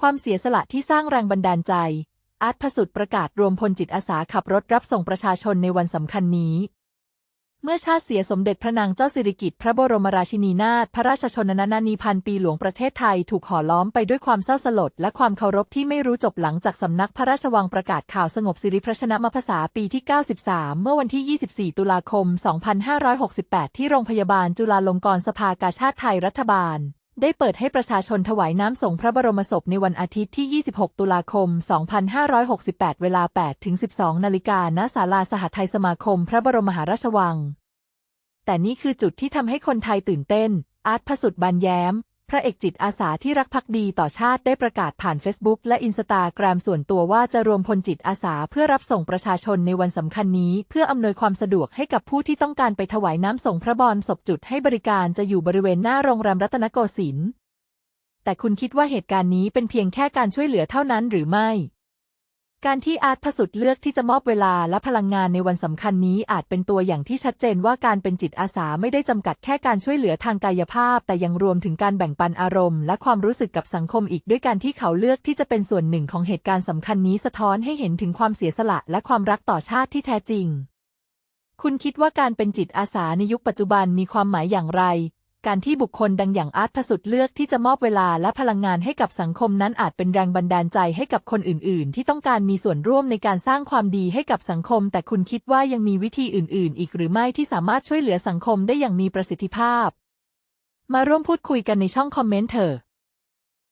ความเสียสละที่สร้างแรงบันดาลใจ อาร์ตพสุดประกาศรวมพลจิตอาสาขับรถรับส่งประชาชนในวันสำคัญนี้ เมื่อชาติเสียสมเด็จพระนางเจ้าสิริกิติ์พระบรมราชินีนาถพระราชชนนานีพันปีหลวงประเทศไทยถูกห่อล้อมไปด้วยความเศร้าสลด และความเคารพที่ไม่รู้จบหลังจากสำนักพระราชวังประกาศข่าวสงบสิริพระชนะมพษาปีที่ 93 เมื่อวันที่ 24 ตุลาคม 2568 ที่โรงพยาบาลจุฬาลงกรณ์สภากาชาติไทยรัฐบาล ได้เปิดให้ประชาชนถวายน้ำส่งพระบรมศพในวันอาทิตย์ที่ 26 ตุลาคม 2568 เวลา8-12 นาฬิกาณศาลาสหไทยสมาคมพระบรมมหาราชวัง แต่นี่คือจุดที่ทำให้คนไทยตื่นเต้น อาร์ตพสุดบานแย้ม พระเอกจิตอาสาที่รักภักดีต่อชาติได้ประกาศผ่าน Facebook และอินสตาแกรมส่วนตัวว่าจะรวมพลจิตอาสาเพื่อรับส่งประชาชนในวันสำคัญนี้ เพื่ออำนวยความสะดวกให้กับผู้ที่ต้องการไปถวายน้ำส่งพระบรมศพจุดให้บริการจะอยู่บริเวณหน้าโรงแรมรัตนโกสินทร์แต่คุณคิดว่าเหตุการณ์นี้เป็นเพียงแค่การช่วยเหลือเท่านั้นหรือไม่ การที่อาร์ตพสุดเลือกที่จะมอบเวลาและพลังงานในวันสำคัญนี้อาจเป็นตัวอย่างที่ชัดเจนว่าการเป็นจิตอาสาไม่ได้จำกัดแค่การช่วยเหลือทางกายภาพ แต่ยังรวมถึงการแบ่งปันอารมณ์ และความรู้สึกกับสังคมอีกด้วยการที่เขาเลือกที่จะเป็นส่วนหนึ่งของเหตุการณ์สำคัญนี้สะท้อนให้เห็นถึงความเสียสละและความรักต่อชาติที่แท้จริง คุณคิดว่าการเป็นจิตอาสาในยุคปัจจุบันมีความหมายอย่างไร การที่บุคคลดังอย่างอาร์ตพสุดเลือกที่จะมอบเวลาและพลังงานให้กับสังคมนั้นอาจเป็นแรงบันดาลใจให้กับคนอื่น ๆ ที่ต้องการมีส่วนร่วมในการสร้างความดีให้กับสังคม แต่คุณคิดว่ายังมีวิธีอื่น ๆ อีกหรือไม่ที่สามารถช่วยเหลือสังคมได้อย่างมีประสิทธิภาพ มาร่วมพูดคุยกันในช่องคอมเมนต์เถอะ